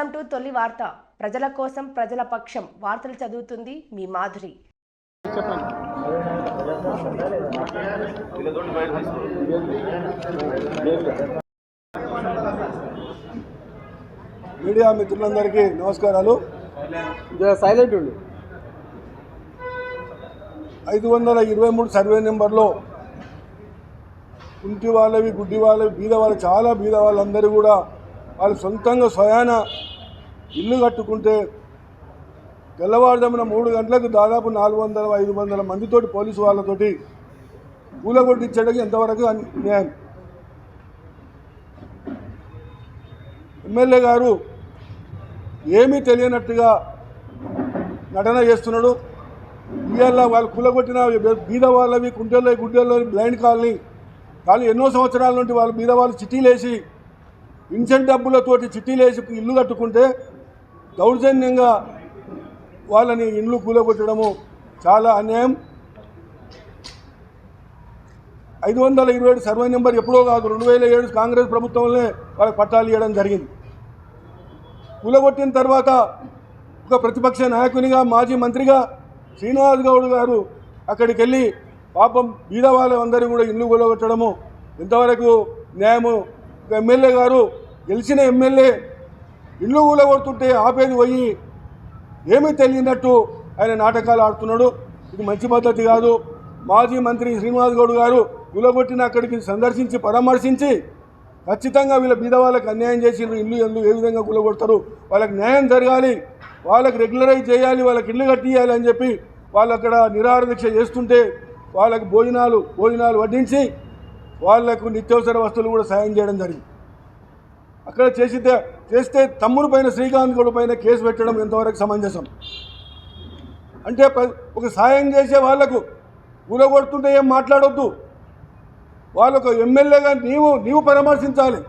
Welcome to తొలి వార్త. ప్రజల కోసం ప్రజల పక్షం. వార్తలు చదువుతుంది మీ మాధురి. మీడియా మిత్రులందరికీ నమస్కారాలు. సైలెంట్ ఉండు. ఐదు వందల ఇరవై మూడు సర్వే నెంబర్లో కుంటి వాళ్ళవి గుడ్డి వాళ్ళవి బీద వాళ్ళు చాలా బీద వాళ్ళందరూ కూడా వాళ్ళు సొంతంగా స్వయాన ఇల్లు కట్టుకుంటే తెల్లవారుజామున మూడు గంటలకు దాదాపు నాలుగు వందల ఐదు వందల మందితోటి పోలీసు వాళ్ళతోటి కూలగొట్టించడానికి ఎంతవరకు న్యాయం? ఎమ్మెల్యే గారు ఏమీ తెలియనట్టుగా నటన చేస్తున్నాడు. ఇవాళ వాళ్ళు కూలగొట్టిన బీద వాళ్ళవి కుంటల్లో గుడ్డల్లో బ్లైండ్ కాలనీ కానీ ఎన్నో సంవత్సరాల నుండి వాళ్ళు బీద వాళ్ళు చిట్టీలేసి ఇన్సెంట్ డబ్బులతోటి చిట్టీలేసి ఇల్లు కట్టుకుంటే దౌర్జన్యంగా వాళ్ళని ఇండ్లు కూలగొట్టడము చాలా అన్యాయం. ఐదు వందల ఇరవై ఏడు సర్వే నెంబర్ ఎప్పుడో కాదు రెండు వేల ఏడు కాంగ్రెస్ ప్రభుత్వంలోనే వాళ్ళకి పట్టాలు ఇవ్వడం జరిగింది. కూలగొట్టిన తర్వాత ఒక ప్రతిపక్ష నాయకునిగా మాజీ మంత్రిగా శ్రీనివాస్ గౌడ్ గారు అక్కడికి వెళ్ళి పాపం బీదవాళ్ళందరూ కూడా ఇల్లు కూలగొట్టడము ఇంతవరకు న్యాయము ఒక ఎమ్మెల్యే గారు గెలిచిన ఎమ్మెల్యే ఇల్లు ఊలగొడుతుంటే ఆపేది పోయి ఏమీ తెలియనట్టు ఆయన నాటకాలు ఆడుతున్నాడు. ఇది మంచి పద్ధతి కాదు. మాజీ మంత్రి శ్రీనివాస్ గౌడ్ గారు కూలగొట్టిన అక్కడికి సందర్శించి పరామర్శించి ఖచ్చితంగా వీళ్ళ బీద వాళ్ళకి అన్యాయం చేసి ఇల్లు ఎందుకు ఏ విధంగా కూలగొడతారు వాళ్ళకి న్యాయం జరగాలి. వాళ్ళకి రెగ్యులరైజ్ చేయాలి. వాళ్ళకి ఇల్లు కట్టియాలి అని చెప్పి వాళ్ళు అక్కడ నిరాహార దీక్ష చేస్తుంటే వాళ్ళకి భోజనాలు భోజనాలు వడ్డించి వాళ్ళకు నిత్యావసర వస్తువులు కూడా సాయం చేయడం జరిగింది. అక్కడ చేసితే చేస్తే తమ్ముడు పైన శ్రీకాంత్ గౌడ్ పైన కేసు పెట్టడం ఎంతవరకు సమంజసం? అంటే ఒక సాయం చేసే వాళ్ళకు గురగొడుతుంటే ఏం మాట్లాడొద్దు? వాళ్ళకు ఎమ్మెల్యేగా నీవు నీవు పరామర్శించాలి.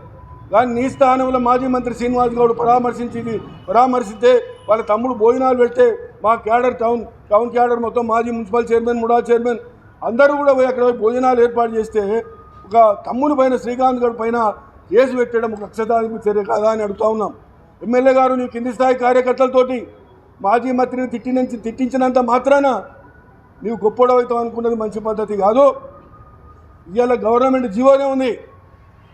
కానీ నీ స్థానంలో మాజీ మంత్రి శ్రీనివాస్ గౌడ్ పరామర్శించింది పరామర్శిస్తే వాళ్ళ తమ్ముడు భోజనాలు పెడితే మా క్యాడర్ టౌన్ టౌన్ క్యాడర్ మొత్తం మాజీ మున్సిపల్ చైర్మన్ ముడా చైర్మన్ అందరూ కూడా పోయి అక్కడ పోయి భోజనాలు ఏర్పాటు చేస్తే ఒక తమ్ముని పైన శ్రీకాంత్ గౌడ్ పైన కేసు పెట్టడం ఒక కక్షదానికి చర్య కాదా అని అడుగుతా ఉన్నాం. ఎమ్మెల్యే గారు నీ కింది స్థాయి కార్యకర్తలతోటి మాజీ మంత్రిని తిట్టిన తిట్టించినంత మాత్రాన నీవు గొప్పడవుతావు అనుకున్నది మంచి పద్ధతి కాదు. ఇవాళ గవర్నమెంట్ జీవోనే ఉంది.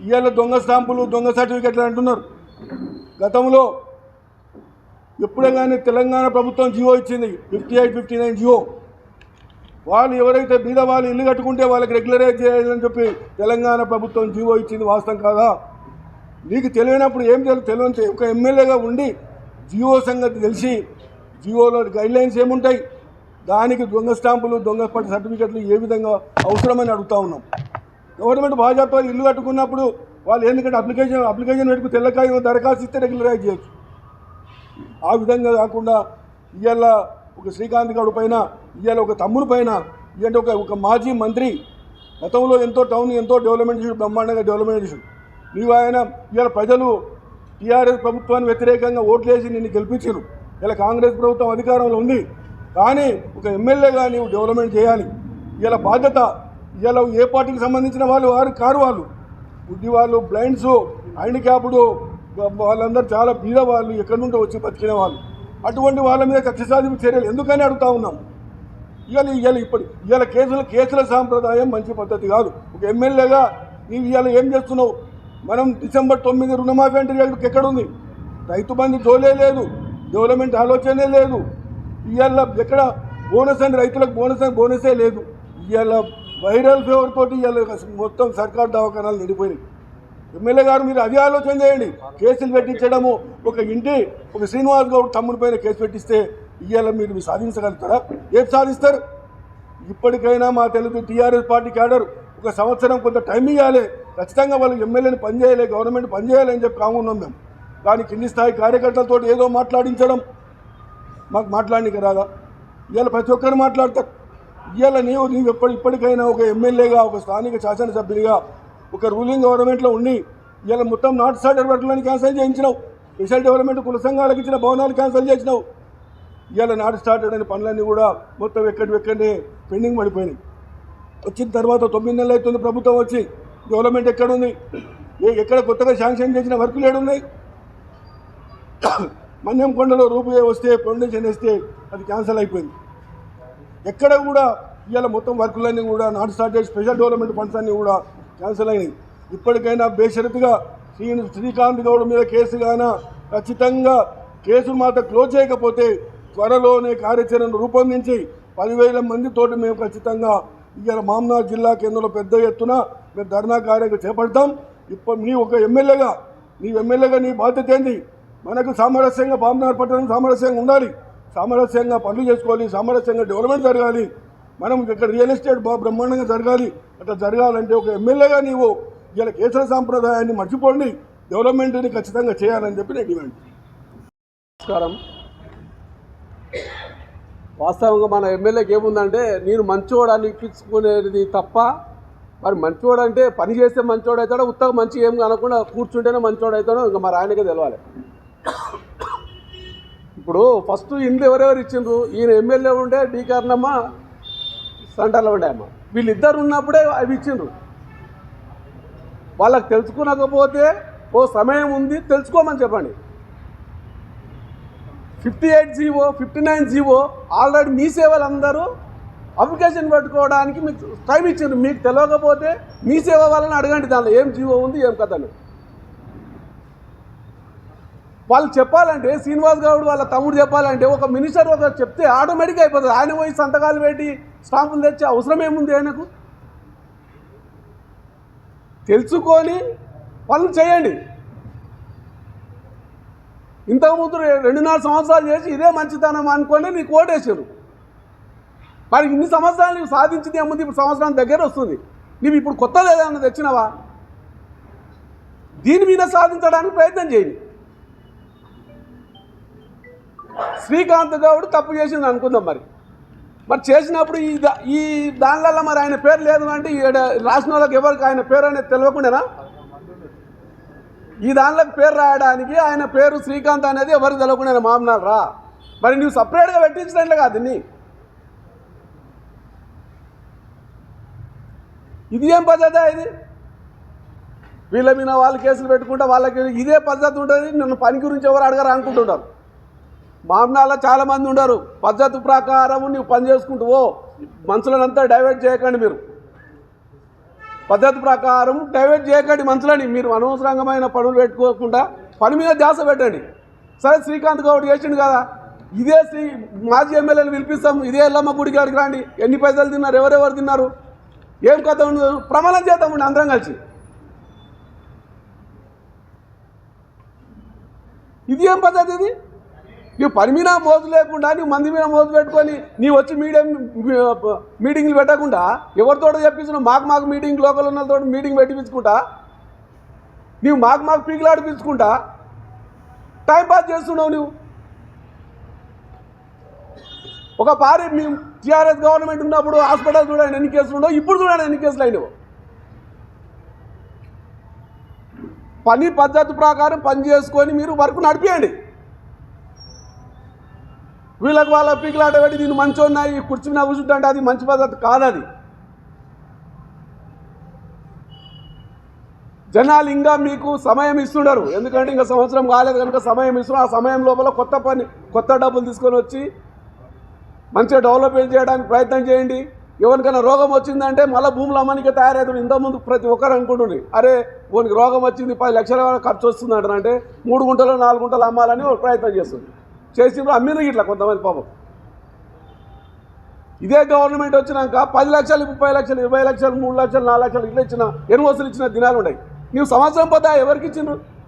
ఇవాళ దొంగ స్టాంపులు దొంగ సర్టిఫికెట్లు అంటున్నారు. గతంలో ఎప్పుడే కానీ తెలంగాణ ప్రభుత్వం జియో ఇచ్చింది. Fifty eight fifty nine GO వాళ్ళు ఎవరైతే బీద వాళ్ళు ఇల్లు కట్టుకుంటే వాళ్ళకి రెగ్యులరైజ్ చేయాలని చెప్పి తెలంగాణ ప్రభుత్వం జీవో ఇచ్చింది వాస్తవం కాదా? నీకు తెలియనప్పుడు ఏం తెలుసు తెలియని ఒక ఎమ్మెల్యేగా ఉండి జియో సంగతి తెలిసి జియోలో గైడ్లైన్స్ ఏముంటాయి? దానికి దొంగ స్టాంపులు దొంగ పట్టి సర్టిఫికెట్లు ఏ విధంగా అవసరమని అడుగుతా ఉన్నాం. గవర్నమెంట్ భాజపా ఇల్లు కట్టుకున్నప్పుడు వాళ్ళు ఎందుకంటే అప్లికేషన్ అప్లికేషన్ పెట్టుకు తెల్లకాయ దరఖాస్తు ఇస్తే రెగ్యులరైజ్ చేయొచ్చు. ఆ విధంగా కాకుండా ఇవాళ ఒక శ్రీకాంత్ గౌడ్ పైన ఇవాళ ఒక తమ్ముడు పైన ఇలాంటి ఒక ఒక మాజీ మంత్రి. గతంలో ఎంతో టౌన్ ఎంతో డెవలప్మెంట్ చేసాడు బ్రహ్మాండంగా డెవలప్మెంట్ చేసాడు నీవు ఆయన ఇవాళ ప్రజలు టీఆర్ఎస్ ప్రభుత్వాన్ని వ్యతిరేకంగా ఓట్లేసి నిన్ను గెలిపించారు. ఇలా కాంగ్రెస్ ప్రభుత్వం అధికారంలో ఉంది. కానీ ఒక ఎమ్మెల్యేగా నీవు డెవలప్మెంట్ చేయాలి. ఇలా బాధ్యత ఇలా ఏ పార్టీకి సంబంధించిన వాళ్ళు వారు కారు వాళ్ళు. గుడ్డి వాళ్ళు బ్లైండ్స్ హ్యాండిక్యాప్డ్ వాళ్ళందరూ చాలా బీద వాళ్ళు ఎక్కడి నుండి వచ్చి బతికిన వాళ్ళు. అటువంటి వాళ్ళ మీద కక్ష సాధింపు చర్యలు ఎందుకని అడుగుతా ఉన్నాం? ఇవాళ ఇవాళ ఇప్పుడు ఇవాళ కేసుల కేసుల సాంప్రదాయం మంచి పద్ధతి కాదు. ఒక ఎమ్మెల్యేగా నీవు ఇవాళ ఏం చేస్తున్నావు? మనం డిసెంబర్ తొమ్మిది రుణమాఫీ అంటే రేటుకి ఎక్కడుంది? రైతు బంధు జోలే లేదు. డెవలప్మెంట్ ఆలోచనే లేదు. ఇవాళ ఎక్కడ బోనస్ అని రైతులకు బోనస్ అని బోనసే లేదు. ఇవాళ వైరల్ ఫీవర్ తోటి ఇవాళ మొత్తం సర్కార్ దవాఖానాలు నిండిపోయినాయి. ఎమ్మెల్యే గారు మీరు అది ఆలోచన చేయండి. కేసులు పెట్టించడము. ఒక ఇంటి ఒక శ్రీనివాస్ గౌడ్ తమ్ముడి పైన కేసు పెట్టిస్తే ఇవాళ మీరు సాధించగలుగుతారా? ఏం సాధిస్తారు? ఇప్పటికైనా మా తెలుగు టీఆర్ఎస్ పార్టీ క్యాడర్ ఒక సంవత్సరం కొంత టైం ఇవ్వాలి ఖచ్చితంగా వాళ్ళు ఎమ్మెల్యేని పనిచేయాలి గవర్నమెంట్ పనిచేయాలి అని చెప్పి కామున్నాం మేము. కానీ కింది స్థాయి కార్యకర్తలతో ఏదో మాట్లాడించడం మాకు మాట్లాడడానికి రాదా? ఇవాళ ప్రతి ఒక్కరు మాట్లాడతారు. ఇవాళ నీవు నీవు ఎప్పటి ఇప్పటికైనా ఒక ఎమ్మెల్యేగా ఒక స్థానిక శాసనసభ్యుడిగా ఒక రూలింగ్ గవర్నమెంట్లో ఉండి ఇవాళ మొత్తం నార్త్ సైడ్ డెవలప్మెంట్ క్యాన్సిల్ చేయించినావు. స్పెషల్ డెవలప్మెంట్ కుల సంఘాలకు ఇచ్చిన భవనాలు క్యాన్సిల్ చేసినావు. ఇవాళ నాటు స్టార్ట్ అనే పనులన్నీ కూడా మొత్తం ఎక్కడి ఎక్కడనే పెండింగ్ పడిపోయినాయి. వచ్చిన తర్వాత తొమ్మిది నెలలు అవుతుంది ప్రభుత్వం వచ్చి డెవలప్మెంట్ ఎక్కడుంది? ఏ ఎక్కడ కొత్తగా శాంక్షన్ చేసిన వర్కులు ఏడున్నాయి? మన్యం కొండలో రూపాయి వస్తే ఫౌండేషన్ వేస్తే అది క్యాన్సిల్ అయిపోయింది. ఎక్కడ కూడా ఇవాళ మొత్తం వర్కులన్నీ కూడా not start special development funds అన్నీ కూడా క్యాన్సిల్ అయినాయి. ఇప్పటికైనా బేషరతుగా శ్రీ శ్రీకాంత్ గౌడ్ మీద కేసు కాన ఖచ్చితంగా కేసు మాట క్లోజ్ చేయకపోతే త్వరలోనే కార్యాచరణ రూపొందించి పదివేల మందితోటి మేము ఖచ్చితంగా ఇవాళ మామనార్ జిల్లా కేంద్రంలో పెద్ద ఎత్తున మేము ధర్నా కార్యక్రమం చేపడతాం. ఇప్పుడు నీ ఒక ఎమ్మెల్యేగా నీ ఎమ్మెల్యేగా నీ బాధ్యత ఏంది? మనకు సామరస్యంగా పామనార్ పట్టణం సామరస్యంగా ఉండాలి. సామరస్యంగా పనులు చేసుకోవాలి. సామరస్యంగా డెవలప్మెంట్ జరగాలి. మనం ఇక్కడ రియల్ ఎస్టేట్ బాగా బ్రహ్మాండంగా జరగాలి. అట్లా జరగాలంటే ఒక ఎమ్మెల్యేగా నీవు ఇలా కేసర సాంప్రదాయాన్ని మర్చిపోండి. డెవలప్మెంట్ని ఖచ్చితంగా చేయాలని చెప్పి నేను డిమాండ్ నమస్కారం. వాస్తవంగా మన ఎమ్మెల్యేకి ఏముందంటే నేను మంచోడని ఇప్పించుకునేది తప్ప మరి మంచోడు అంటే పని చేస్తే మంచోడు అవుతాడో ఉత్తగా మంచి ఏం కనకుండా కూర్చుంటేనే మంచోడు అవుతాడో ఇంకా మరి ఆయనకే తెలవాలి. ఇప్పుడు ఫస్ట్ ఇండ్లు ఎవరెవరు ఇచ్చిండ్రు? ఈయన ఎమ్మెల్యే ఉండే డి. కారణమ్మ సెంటర్లో ఉండే అమ్మ. వీళ్ళిద్దరు ఉన్నప్పుడే అవి ఇచ్చిండ్రు. వాళ్ళకి తెలుసుకునకపోతే ఓ సమయం ఉంది తెలుసుకోమని చెప్పండి. Fifty eight GO fifty nine GO already మీ సేవలు అందరూ అప్లికేషన్ పెట్టుకోవడానికి మీకు టైం ఇచ్చిండ్రు. మీకు తెలియకపోతే మీ సేవ వాళ్ళని అడగండి దానిలో ఏం జీవో ఉంది ఏం కథ వాళ్ళు చెప్పాలంటే శ్రీనివాస్ గౌడ్ వాళ్ళ తమ్ముడు చెప్పాలంటే ఒక మినిస్టర్ ఒక చెప్తే ఆటోమేటిక్ అయిపోతుంది. ఆయన పోయి సంతకాలు పెట్టి స్టాఫ్లు తెచ్చే అవసరం ఏముంది ఆయనకు? తెలుసుకొని పనులు చేయండి. ఇంతకుముందు రెండున్నర సంవత్సరాలు చేసి ఇదే మంచితనం అనుకొని నీకు ఓటేశారు మరి ఇన్ని సంవత్సరాలు నీవు సాధించింది ఏముంది? ఇప్పుడు సంవత్సరం దగ్గర వస్తుంది. నీవు ఇప్పుడు కొత్తది ఏదైనా తెచ్చినావా? దీని మీద సాధించడానికి ప్రయత్నం చేయండి. శ్రీకాంత్ గౌడ్ తప్పు చేసింది అనుకుందాం మరి. మరి చేసినప్పుడు ఈ దా- ఈ దానివల్ల మరి ఆయన పేరు లేదు అంటే ఈడ రాసిన వాళ్ళకి ఎవరికి ఆయన పేరు అనేది తెలియకుండానా ఈ దానిలోకి పేరు రాయడానికి ఆయన పేరు శ్రీకాంత్ అనేది ఎవరికి తెలియకుండా మామనాలు రా మరి నువ్వు సపరేట్గా పెట్టించినట్లే కాదు దీన్ని. ఇది ఏం పద్ధతి ఇది? వీళ్ళ మీద వాళ్ళు కేసులు పెట్టుకుంటే వాళ్ళకి ఇదే పద్ధతి ఉంటుంది నన్ను పని గురించి ఎవరు అడగరు అనుకుంటుంటారు మామనాల్లో చాలామంది ఉండరు. పద్ధతి ప్రకారం నువ్వు పని చేసుకుంటూ ఓ మనుషులనంతా డైవర్ట్ చేయకండి మీరు. పద్ధతి ప్రకారం డైవర్ట్ చేయకండి మనుషులని. మీరు అనవసరంగమైన పనులు పెట్టుకోకుండా పని మీద ధ్యాస పెట్టండి. సరే శ్రీకాంత్ గౌడ్ చేసిండు కదా. ఇదే శ్రీ మాజీ ఎమ్మెల్యేలు పిలిపిస్తాం ఇదే ఎల్లమ్మ గుడికి అడిగి రండి. ఎన్ని పైసలు తిన్నారు? ఎవరెవరు తిన్నారు? ఏం కథ ఉండదు ప్రమాణం చేద్దామండి అందరం కలిసి. ఇది ఏం పద్ధతి ఇది? నీవు పని మీద మోజు లేకుండా నీవు మంది మీద మోజు పెట్టుకొని నీ వచ్చి మీడియం మీటింగ్లు పెట్టకుండా ఎవరితో చెప్పించిన మాకు మాకు మీటింగ్ లోకల్ ఉన్న మీటింగ్ పెట్టించుకుంటా నీవు మాకు మాకు పీకులాడిపించుకుంటా? టైం పాస్ చేస్తున్నావు నువ్వు ఒక పారి మేము టీఆర్ఎస్ గవర్నమెంట్ ఉన్నప్పుడు హాస్పిటల్ చూడండి ఎన్ని కేసులు ఉండవు ఇప్పుడు చూడండి ఎన్ని కేసులు అయినవు పని పద్ధతి ప్రకారం పని చేసుకొని మీరు వర్క్ నడిపేయండి. వీళ్ళకి వాళ్ళ పీకులాట పెట్టి దీన్ని మంచి ఉన్నాయి కుర్చీ మీద కూర్చుంటే అది మంచి పద్ధతి కాదది. జనాలు ఇంకా మీకు సమయం ఇస్తున్నారు ఎందుకంటే ఇంకా సంవత్సరం కాలేదు కనుక సమయం ఇస్తున్నారు. ఆ సమయం లోపల కొత్త పని కొత్త డబ్బులు తీసుకొని వచ్చి మంచిగా డెవలప్మెంట్ చేయడానికి ప్రయత్నం చేయండి. ఎవరికైనా రోగం వచ్చిందంటే మళ్ళీ భూములు అమ్మనికే తయారవుతుంది ఇంతకుముందు ప్రతి ఒక్కరు అనుకుంటుంది అరే ఓనికి రోగం వచ్చింది పది లక్షల వరకు ఖర్చు వస్తుంది అంటే మూడు గుంటలు నాలుగు గుంటలు అమ్మాలని ప్రయత్నం చేస్తుంది చేసిండ్రు అమ్మిన ఇట్లా కొంతమంది పాపం. ఇదే గవర్నమెంట్ వచ్చినాక పది లక్షలు ముప్పై లక్షలు ఇరవై లక్షలు మూడు లక్షలు నాలుగు లక్షలు ఇట్లా ఇచ్చిన ఎన్ని వసూలు ఇచ్చిన దినాలు ఉన్నాయి. నీవు సంవత్సరం పోతే ఎవరికి ఇచ్చిండ్రు?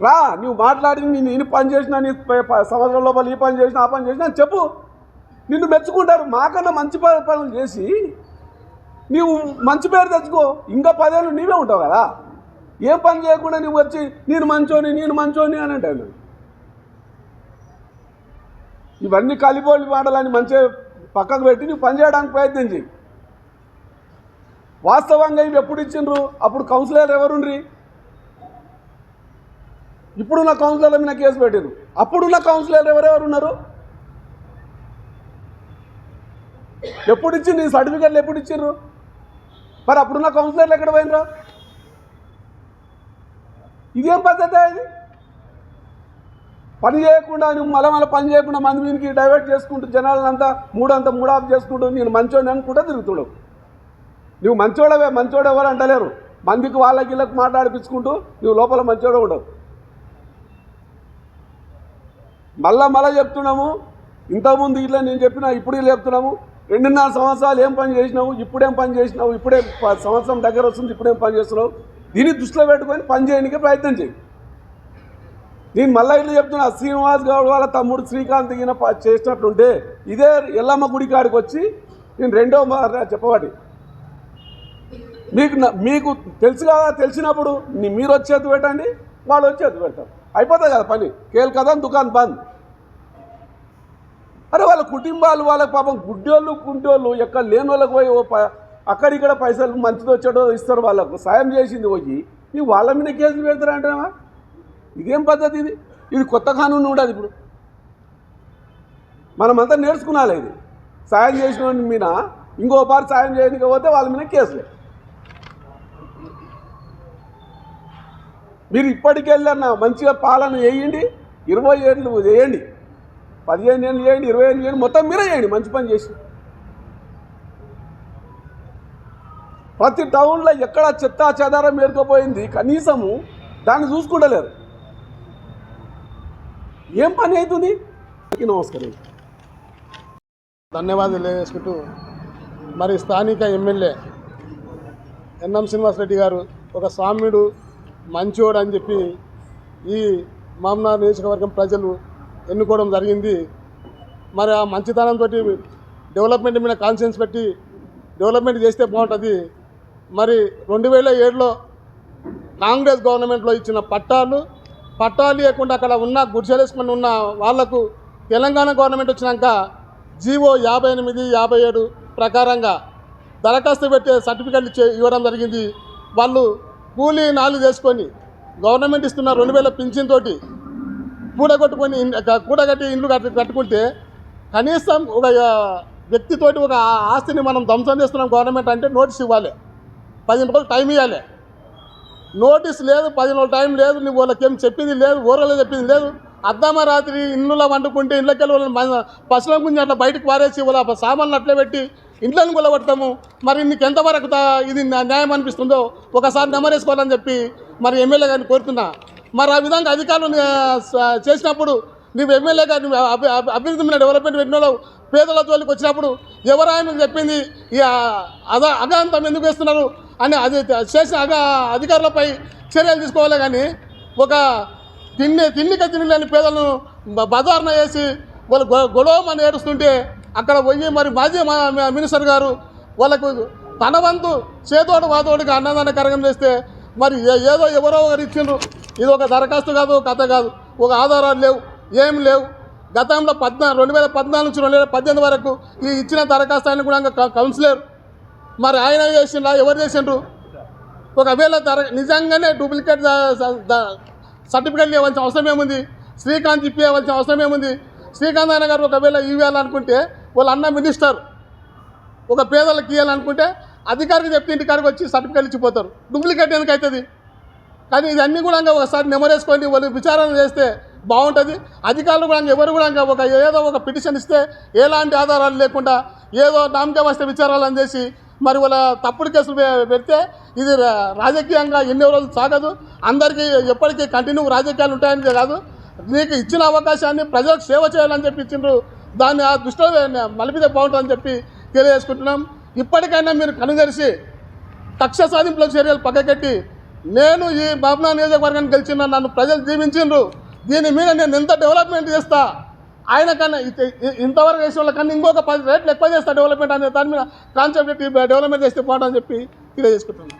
రా నువ్వు మాట్లాడి నేను ఈ పని చేసినా నీ ప- సంవత్సరం లోపల ఈ పని చేసినా ఆ పని చేసినా అని చెప్పు. నిన్ను మెచ్చుకుంటారు. మాకన్నా మంచి పనులు చేసి నీవు మంచి పేరు తెచ్చుకో. ఇంకా పదేళ్ళు నీవే ఉంటావు కదా. ఏం పని చేయకుండా నువ్వు వచ్చి నేను మంచోని నేను మంచోని అని అంటాను ఇవన్నీ కలిపోలి మాటలని మంచిగా పక్కకు పెట్టి నువ్వు పని చేయడానికి ప్రయత్నం చేయి. వాస్తవంగా ఇవి ఎప్పుడు ఇచ్చిండ్రు? అప్పుడు కౌన్సిలర్ ఎవరుండ్రి? ఇప్పుడున్న కౌన్సిలర్ల మీద కేసు పెట్టారు అప్పుడున్న కౌన్సిలర్ ఎవరెవరు ఉన్నారు ఎప్పుడు ఇచ్చింది సర్టిఫికెట్లు ఎప్పుడు ఇచ్చిండ్రు? మరి అప్పుడున్న కౌన్సిలర్లు ఎక్కడ పోయినరా? ఇదేం పద్ధతి ఇది పని చేయకుండా నువ్వు మళ్ళీ మళ్ళీ పని చేయకుండా మంది మీదకి డైవర్ట్ చేసుకుంటూ జనాలంతా మూడంతా మూడాఫ్ చేసుకుంటూ నేను మంచోడిని అనుకుంటా తిరుగుతున్నావు. నువ్వు మంచోడవే మంచోడు ఎవరు అంటలేరు. మందికి వాళ్ళకి వీళ్ళకి మాట్లాడిపించుకుంటూ నువ్వు లోపల మంచోడు ఉండవు. మళ్ళా మళ్ళా చెప్తున్నాము ఇంతకుముందు ఇట్లా నేను చెప్పిన ఇప్పుడు చెప్తున్నాము. రెండున్నర సంవత్సరాలు ఏం పని చేసినావు? ఇప్పుడేం పని చేసినావు? ఇప్పుడే ప- సంవత్సరం దగ్గర వస్తుంది ఇప్పుడేం పని చేస్తున్నావు? దీన్ని దృష్టిలో పెట్టుకొని పని చేయడానికి ప్రయత్నం చేయి. నేను మళ్ళీ ఇట్లా చెప్తున్నా శ్రీనివాస్ గౌడ్ వాళ్ళ తమ్ముడు శ్రీకాంత్ గిన చేసినట్లుంటే ఇదే ఎల్లమ్మ గుడి కాడికి వచ్చి నేను రెండో చెప్పబడి మీకు మీకు తెలుసు కదా తెలిసినప్పుడు మీరు వచ్చేది పెట్టండి వాళ్ళు వచ్చేది పెడతారు. అయిపోతుంది కదా పని. కేల్ కదా దుకాన్ బంద్. అరే వాళ్ళ కుటుంబాలు వాళ్ళ పాపం గుడ్డోళ్ళు కుంటోళ్ళు ఎక్కడ లేని వాళ్ళకి పోయి అక్కడిక్కడ పైసలు మంచిది వచ్చాడో ఇస్తారు వాళ్ళకు. సాయం చేసింది పోయి నీవు వాళ్ళ మీద కేసులు పెడతారా అంటావా ఇదేం పద్ధతి ఇది? ఇది కొత్త కానూన్ ఉండదు ఇప్పుడు. మనమంతా నేర్చుకున్నాలి ఇది. సాయం చేసిన మీద ఇంకోపారి సాయం చేయకపోతే పోతే వాళ్ళ మీద కేసులే. మీరు ఇప్పటికెళ్ళన్నా మంచిగా పాలన వేయండి ఇరవై ఏళ్ళు చేయండి. పదిహేను ఏళ్ళు చేయండి ఇరవై ఏళ్ళు చేయండి మొత్తం మీరే చేయండి మంచి పని చేసి. ప్రతి టౌన్లో ఎక్కడ చెత్త చెదారం మేరుకుపోయింది కనీసము దాన్ని చూసుకుంటలేరు. ఏం పని అవుతుంది? నమస్కారం. ధన్యవాదాలు తెలియజేసుకుంటూ మరి స్థానిక ఎమ్మెల్యే ఎన్ఎం శ్రీనివాసరెడ్డి గారు ఒక స్వామ్యుడు మంచోడు అని చెప్పి ఈ మామనార్ నియోజకవర్గం ప్రజలు ఎన్నుకోవడం జరిగింది. మరి ఆ మంచితనంతో డెవలప్మెంట్ మీద కాన్షియన్స్ పెట్టి డెవలప్మెంట్ చేస్తే బాగుంటుంది. మరి రెండు వేల ఏడులో కాంగ్రెస్ గవర్నమెంట్లో ఇచ్చిన పట్టాలు పట్టాలు లేకుండా అక్కడ ఉన్న గుడిసెలేసుకొని ఉన్న వాళ్ళకు తెలంగాణ గవర్నమెంట్ వచ్చినాక జీవో యాభై ఎనిమిది యాభై ఏడు ప్రకారంగా దరఖాస్తు పెట్టే సర్టిఫికెట్లు ఇచ్చే ఇవ్వడం జరిగింది. వాళ్ళు కూలీ నాలుగు చేసుకొని గవర్నమెంట్ ఇస్తున్న రెండు వేల పింఛన్ తోటి కూడగొట్టుకొని కూడగట్టి ఇండ్లు కట్టు కట్టుకుంటే కనీసం ఒక వ్యక్తితోటి ఒక ఆస్తిని మనం ధ్వంసం చేస్తున్నాం గవర్నమెంట్ అంటే నోటీస్ ఇవ్వాలి. పదిహేను రోజులు టైం ఇవ్వాలి నోటీస్ లేదు పదిహేను రోజులు టైం లేదు నువ్వు వాళ్ళకి ఏం చెప్పింది లేదు ఊరలో చెప్పింది లేదు. అర్ధమ రాత్రి ఇండ్లలో వండుకుంటే ఇళ్ళకెళ్ళి వాళ్ళని పశువుల గురించి అట్లా బయటకు పారేసి వాళ్ళ సామాన్లు అట్లే పెట్టి ఇంట్లోని కొలగొడతాము. మరి నీకు ఎంతవరకు ఇది న్యాయం అనిపిస్తుందో ఒకసారి నెమరేసుకోవాలని చెప్పి మరి ఎమ్మెల్యే గారిని కోరుతున్నా. మరి ఆ విధంగా అధికారులు చేసినప్పుడు నువ్వు ఎమ్మెల్యే నువ్వు అభి అభివృద్ధి మీద డెవలప్మెంట్ పెట్టిన పేదల జోలికి వచ్చినప్పుడు ఎవరాయన చెప్పింది? అదా అద అగాంతం ఎందుకు వేస్తున్నారు అని అది చేసిన అధికారులపై చర్యలు తీసుకోవాలి కానీ ఒక తిండి తిండిక తిండిలేని పేదలను బ- బజార్న వేసి వాళ్ళు గొ- గొడవమని ఏడుస్తుంటే అక్కడ పోయి మరి మాజీ మా- మినిస్టర్ గారు వాళ్ళకు తన వంతు చేతోడు వాతోడికి అన్నదాన కార్యక్రమం చేస్తే మరి ఏ- ఏదో ఎవరో ఒకరు ఇచ్చిండ్రు. ఇది ఒక దరఖాస్తు కాదు కథ కాదు ఒక ఆధారాలు లేవు ఏం లేవు. గతంలో పద్నా రెండు వేల పద్నాలుగు నుంచి రెండు వేల పద్దెనిమిది వరకు ఈ ఇచ్చిన దరఖాస్తు అని కూడా ఇంకా కౌన్సిలర్ మరి ఆయన చేసిండ్రా ఎవరు చేసిండ్రు? ఒకవేళ ధర నిజంగానే డూప్లికేట్ ద- ఇవ్వాల్సిన అవసరం ఏముంది? శ్రీకాంత్ ఇప్పివ్వాల్సిన అవసరం ఏముంది? శ్రీకాంత్ ఆయన గారు ఒకవేళ ఇవ్వాలనుకుంటే వాళ్ళ అన్న మినిస్టర్ ఒక పేదలకు ఇవ్వాలనుకుంటే అధికారికి చెప్తే ఇంటికారికి వచ్చి సర్టిఫికేట్ ఇచ్చిపోతారు. డూప్లికేట్ ఎందుకు అవుతుంది కానీ ఇదన్నీ కూడా ఒకసారి నెమరేసుకొని వాళ్ళు విచారణ చేస్తే బాగుంటుంది. అధికారులు కూడా ఎవరు కూడా ఒక ఏదో ఒక పిటిషన్ ఇస్తే ఎలాంటి ఆధారాలు లేకుండా ఏదో నామకే వస్తే విచారాలని చేసి మరి వాళ్ళ తప్పుడు కేసులు పెడితే ఇది రా- రాజకీయంగా ఎన్ని రోజులు సాగదు. అందరికీ ఎప్పటికీ కంటిన్యూ రాజకీయాలు ఉంటాయని కాదు. నీకు ఇచ్చిన అవకాశాన్ని ప్రజలకు సేవ చేయాలని చెప్పి ఇచ్చిండ్రు. దాన్ని ఆ దృష్టిలో మలిపితే బాగుంటుందని చెప్పి తెలియజేసుకుంటున్నాం. ఇప్పటికైనా మీరు కనుగరిసి కక్ష సాధింపులకు చర్యలు పక్కకెట్టి నేను ఈ బాబునా నియోజకవర్గాన్ని గెలిచిన నన్ను ప్రజలు దీవించిండ్రు. దీని మీద నేను ఎంత డెవలప్మెంట్ చేస్తా? ఆయన కన్నా ఇంతవరకు వేసిన వాళ్ళ కన్నా ఇంకొక పది రేట్లు ఎక్కువ చేస్తా డెవలప్మెంట్ అనే దాని మీద కాన్సెప్ట్ డెవలప్మెంట్ చేస్తే పోవడం అని చెప్పి తెలియజేసుకుంటున్నాను.